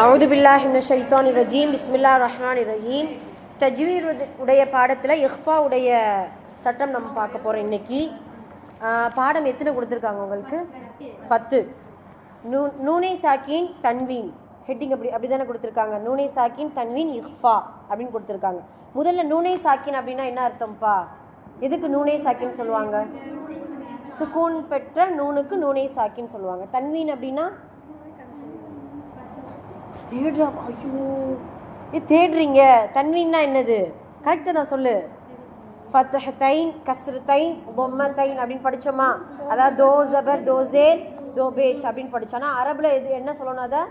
அவுது பில்லாஹி ஷைத்தான் ரஜீம். பிஸ்மில்லா ரஹ்மான் ரஹீம். தஜ்வீர் உடைய பாடத்தில் இஹ்பா உடைய சட்டம் நம்ம பார்க்க போகிறோம் இன்னைக்கு. பாடம் எத்தனை கொடுத்துருக்காங்க உங்களுக்கு? பத்து. நூ நூனை சாக்கின் தன்வீன். ஹெட்டிங் அப்படி அப்படி தானே கொடுத்துருக்காங்க. நூனை சாக்கின் தன்வீன் இஹ்பா அப்படின்னு கொடுத்துருக்காங்க. முதல்ல நூனை சாக்கின் அப்படின்னா என்ன அர்த்தம்ப்பா? எதுக்கு நூனை சாக்கின்னு சொல்லுவாங்க? சுக்கூன் பெற்ற நூனுக்கு நூனை சாக்கின்னு சொல்லுவாங்க. தன்வீன் அப்படின்னா தேடுறா ஐயோ. ஏ தேடுறீங்க. தன்வீன்னா என்னது? கரெக்டாக தான் சொல்லு. ஃபத்தஹ் தைன் கஸ்ரு தைன் பொம்மை தைன் அப்படின்னு படிச்சோமா? அதாவது தோ ஜபர் தோசே தோபேஷ் அப்படின்னு படிச்சோன்னா அரபில் இது என்ன சொல்லணும் அதை?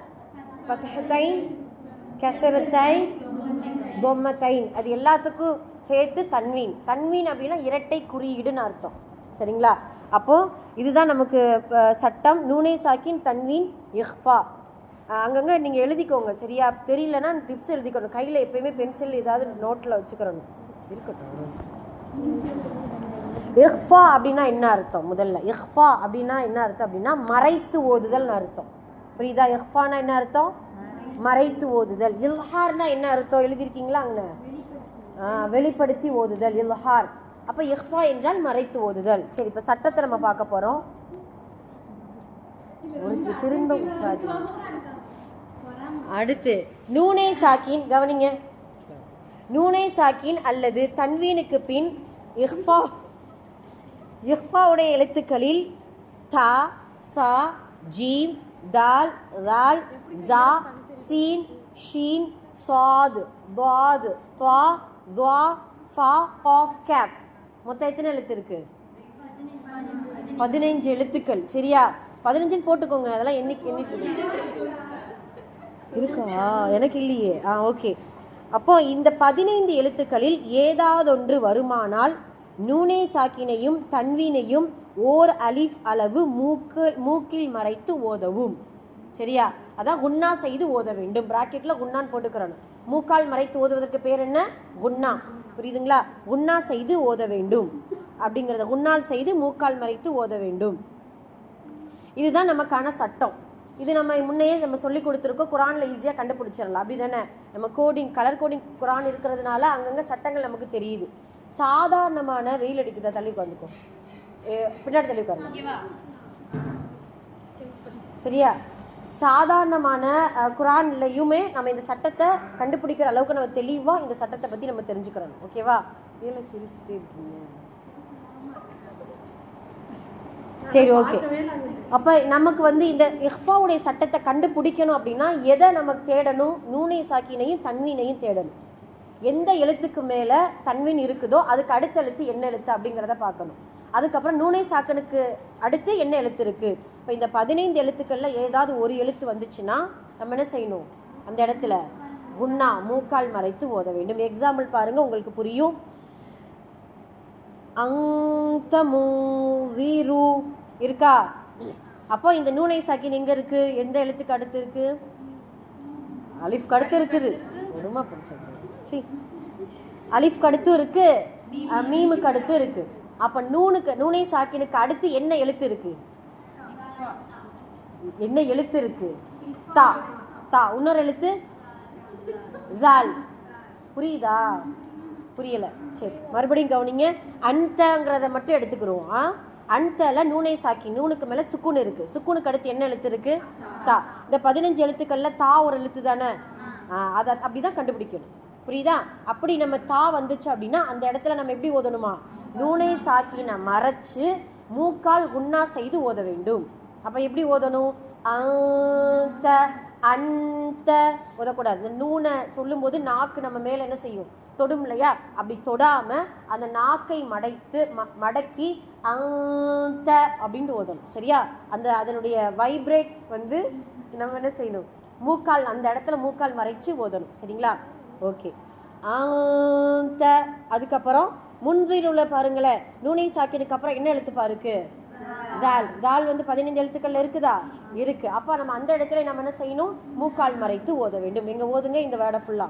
ஃபத்தஹ் தைன் கசரு தைன் பொம்மை தைன் அது எல்லாத்துக்கும் சேர்த்து தன்வீன். தன்வீன் அப்படின்னா இரட்டை குறியீடுன்னு அர்த்தம். சரிங்களா? அப்போ இதுதான் நமக்கு சட்டம். நூனே சாக்கின் தன்வீன் இஹ்பா அங்கங்கே நீங்கள் எழுதிக்கோங்க சரியா? தெரியலன்னா டிப்ஸ் எழுதிக்கணும். கையில் எப்பயுமே பென்சில் ஏதாவது நோட்டில் வச்சுக்கிறணும் இருக்கட்டும். இஹ்ஃபா அப்படின்னா என்ன அர்த்தம்? முதல்ல. இஹ்ஃபா அப்படின்னா என்ன அர்த்தம் அப்படின்னா மறைத்து ஓதுதல்னு அர்த்தம். புரியுதா? இஹ்ஃபானா என்ன அர்த்தம்? மறைத்து ஓதுதல். இல்ஹார்னா என்ன அர்த்தம்? எழுதியிருக்கீங்களா அங்கே? வெளிப்படுத்தி ஓதுதல் இல்ஹார். அப்போ இஹ்ஃபா என்றால் மறைத்து ஓதுதல். சரி இப்போ சட்டத்தை நம்ம பார்க்க போகிறோம் திரும்ப விட்டுறாதீங்க. அடுத்து நூனே சாக்கின் கவனிங்க. நூனை சாக்கின் அல்லது தன்வீனுக்கு பின் இஹ்ஃபா இஹ்ஃபாவுடைய எழுத்துக்களில் தா சா ஜீம் தால் ரால் ஜா சீன் ஷீன் சாது பாது துவா துவா ஃபா காஃப் கேஃப். மொத்தம் எத்தனை எழுத்து இருக்கு? பதினைஞ்சு எழுத்துக்கள். சரியா? பதினஞ்சுன்னு போட்டுக்கோங்க. அதெல்லாம் எண்ணிக்கை எண்ணிட்டு. இருக்கா? எனக்கு இல்லையே. ஆ ஓகே. அப்போ இந்த பதினைந்து எழுத்துக்களில் ஏதாவதொன்று வருமானால் நூனே சாக்கினையும் தன்வீனையும் ஓர் அலிஃப் அளவு மூக்கு மூக்கில் மறைத்து ஓதவும். சரியா? அதான் குன்னா செய்து ஓத வேண்டும். ப்ராக்கெட்டில் குன்னான் போட்டுக்கிறணும். மூக்கால் மறைத்து ஓதுவதற்கு பேர் என்ன? குன்னா. புரியுதுங்களா? குன்னா செய்து ஓத வேண்டும். அப்படிங்கிறத குன்னால் செய்து மூக்கால் மறைத்து ஓத வேண்டும். இதுதான் நமக்கான சட்டம். இது நம்ம முன்னையே நம்ம சொல்லி கொடுத்துருக்கோம். குரானில் ஈஸியாக கண்டுபிடிச்சிடலாம். அப்படி தானே நம்ம கோடிங் கலர் கோடிங் குரான் இருக்கிறதுனால அங்கங்கே சட்டங்கள் நமக்கு தெரியுது. சாதாரணமான வெயில் அடிக்குதா? தள்ளி உட்காந்துக்கும் பின்னாடி தள்ளி உட்காருங்க. சரியா? சாதாரணமான குரான்லயுமே நம்ம இந்த சட்டத்தை கண்டுபிடிக்கிற அளவுக்கு நம்ம தெளிவாக இந்த சட்டத்தை பற்றி நம்ம தெரிஞ்சுக்கிறோம் ஓகேவா? இதில் சிரிச்சுட்டே இருக்கீங்க. சரி ஓகே அப்போ நமக்கு வந்து இந்த இஹ்ஃபாவுடைய சட்டத்தை கண்டுபிடிக்கணும் அப்படின்னா எதை நம்ம தேடணும்? நூனை சாக்கினையும் தன்வீனையும் தேடணும். எந்த எழுத்துக்கு மேலே தன்வீன் இருக்குதோ அதுக்கு அடுத்த எழுத்து என்ன எழுத்து அப்படிங்கிறத பார்க்கணும். அதுக்கப்புறம் நூனை சாக்கனுக்கு அடுத்து என்ன எழுத்து இருக்குது இப்போ இந்த பதினைந்து எழுத்துக்களில் ஏதாவது ஒரு எழுத்து வந்துச்சுன்னா நம்ம என்ன செய்யணும்? அந்த இடத்துல குன்னா மூக்கால் மறைத்து ஓத வேண்டும். எக்ஸாம்பிள் பாருங்கள் உங்களுக்கு புரியும். அங்க இருக்கா? அப்போ இந்த நூனை சாக்கின் எங்க இருக்கு? எந்த எழுத்துக்கு அடுத்து இருக்கு? அலிஃப் கடுத்து இருக்குது. கொடுமை பிடிச்சது சி. அலிஃப் அடுத்து இருக்கு. மீமுக்கு அடுத்து இருக்கு. அப்ப நூனுக்கு நூனை சாக்கினுக்கு அடுத்து என்ன எழுத்து இருக்கு? என்ன எழுத்து இருக்கு? தா. தா. இன்னொரு எழுத்து? ஜால் புரியுதா? புரியல. சரி மறுபடியும் கவனிங்க. அந்தங்கிறத மட்டும் எடுத்துக்கிறோம். ஆ? அந்தல நூனை சாக்கி நூனுக்கு மேலே சுக்குன் இருக்குது சுக்குனுக்கு அடுத்து என்ன எழுத்து இருக்கு? தா. இந்த பதினஞ்சு எழுத்துக்கள்ல தா ஒரு எழுத்து தானே? அதை அதை அப்படிதான் கண்டுபிடிக்கணும். புரியுதா? அப்படி நம்ம தா வந்துச்சு அப்படின்னா அந்த இடத்துல நம்ம எப்படி ஓதணுமா? நூனை சாக்கினை மறைச்சு மூக்கால் உண்ணா செய்து ஓத வேண்டும். அப்போ எப்படி ஓதணும்? அந்த அந்த உதக்கூடாது இந்த நூனை சொல்லும்போது நாக்கு நம்ம மேலே என்ன செய்யும்? தொடும் இல்லையா? அப்படி தொடாம அந்த நாக்கை மடைத்து ம- மடக்கி அந்த அப்படின்ட்டு ஓதணும். சரியா? அந்த அதனுடைய வைப்ரேட் வந்து நம்ம என்ன செய்யணும்? மூக்கால் அந்த இடத்துல மூக்கால் மறைச்சு ஓதணும். சரிங்களா? ஓகே. அந்த அதுக்கப்புறம் முன்றில் உள்ள பாருங்களேன். நூனை சாக்கியதுக்கு அப்புறம் என்ன எழுத்து பாருக்கு? தால் தால் வந்து பதினைந்து எழுத்துக்கள் இருக்குதா? இருக்கு. அப்ப நம்ம அந்த இடத்துல நம்ம என்ன செய்யணும்? மூக்கால் மறைத்து ஓத வேண்டும். எங்க ஓதுங்க? இந்த வேர்டை ஃபுல்லா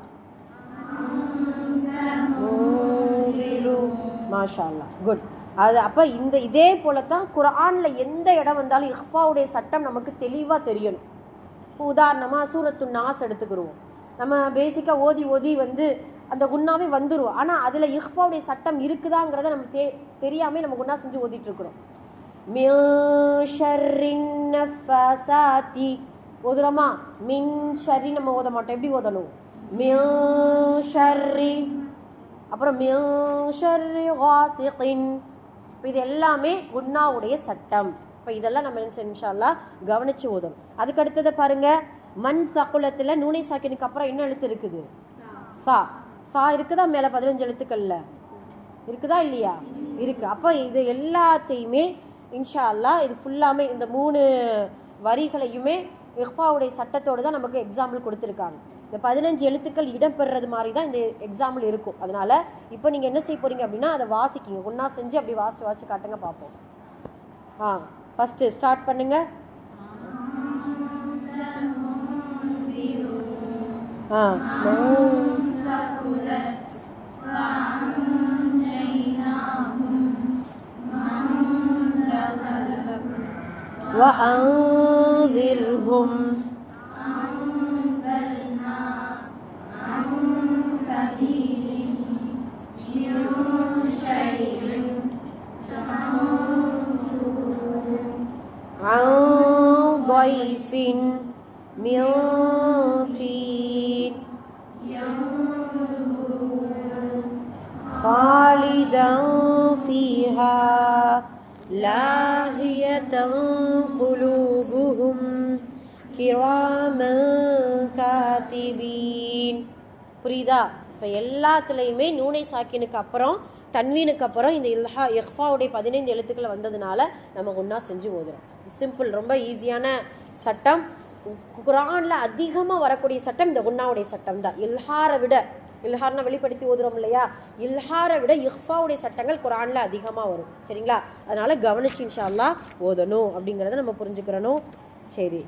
மாஷா குட் அது அப்போ இந்த இதே போல தான் குரானில் எந்த இடம் வந்தாலும் இஹ்ஃபாவுடைய சட்டம் நமக்கு தெளிவாக தெரியணும். இப்போ உதாரணமாக சூரத்து நாஸ் எடுத்துக்கிறோம் நம்ம பேசிக்காக ஓதி ஓதி வந்து அந்த குன்னாவே வந்துடும் ஆனால் அதில் இஹ்ஃபாவுடைய சட்டம் இருக்குதாங்கிறத நம்ம தெ தெரியாமல் நம்ம குன்னா செஞ்சு ஓதிட்டு இருக்கிறோம் மின் ஓதுறோமா? மின் ஷர்ரி நம்ம ஓத மாட்டோம். எப்படி ஓதணும்? மின் ஷர்ரி அப்புறம் மின் ஷர்ரி வாசிகின் இப்போ இது எல்லாமே குன்னாவுடைய சட்டம். இப்போ இதெல்லாம் நம்ம என்ன செய்யணும்? கவனித்து ஓதும் அதுக்கு அடுத்ததை பாருங்க மண் சக்குளத்தில் நூனை சாக்கினுக்கு அப்புறம் என்ன எழுத்து இருக்குது? சா. சா இருக்குதா மேலே பதினஞ்சு எழுத்துக்கள்ல? இருக்குதா இல்லையா? இருக்குது அப்போ இது எல்லாத்தையுமே இன்ஷா அல்லா இது ஃபுல்லாமே இந்த மூணு வரிகளையுமே இஃபாவுடைய சட்டத்தோடு தான் நமக்கு எக்ஸாம்பிள் கொடுத்துருக்காங்க. இந்த பதினஞ்சு எழுத்துக்கள் இடம்பெறுறது மாதிரி தான் இந்த எக்ஸாம்பிள் இருக்கும். அதனால் இப்போ நீங்கள் என்ன செய்ய போகிறீங்க அப்படின்னா அதை வாசிக்கிங்க. ஒன்றா செஞ்சு அப்படி வாசி வாசி காட்டுங்க பார்ப்போம். ஆ ஃபஸ்ட்டு ஸ்டார்ட் பண்ணுங்க. ஆ. وأنذرهم عن ضيف من طين خالدا فيها لاهية قلوبهم كراما كاتبين புரியுதா இப்போ எல்லாத்துலேயுமே நூனை சாக்கினுக்கு அப்புறம் தன்வீனுக்கு அப்புறம் இந்த இல்ஹா இஹ்ஃபாவுடைய பதினைந்து எழுத்துக்களை வந்ததுனால நம்ம ஒன்றா செஞ்சு ஓதுறோம் சிம்பிள் ரொம்ப ஈஸியான சட்டம் குரானில் அதிகமாக வரக்கூடிய சட்டம் இந்த குன்னாவுடைய சட்டம் தான் இல்ஹாரை விட இல்ஹார்னா வெளிப்படுத்தி ஓதுறோம் இல்லையா? இல்ஹாரை விட இஹ்ஃபாவுடைய சட்டங்கள் குரானில் அதிகமாக வரும். சரிங்களா? அதனால் கவனிச்சு இன்ஷா அல்லா ஓதணும் அப்படிங்கிறத நம்ம புரிஞ்சுக்கிறணும். சரி.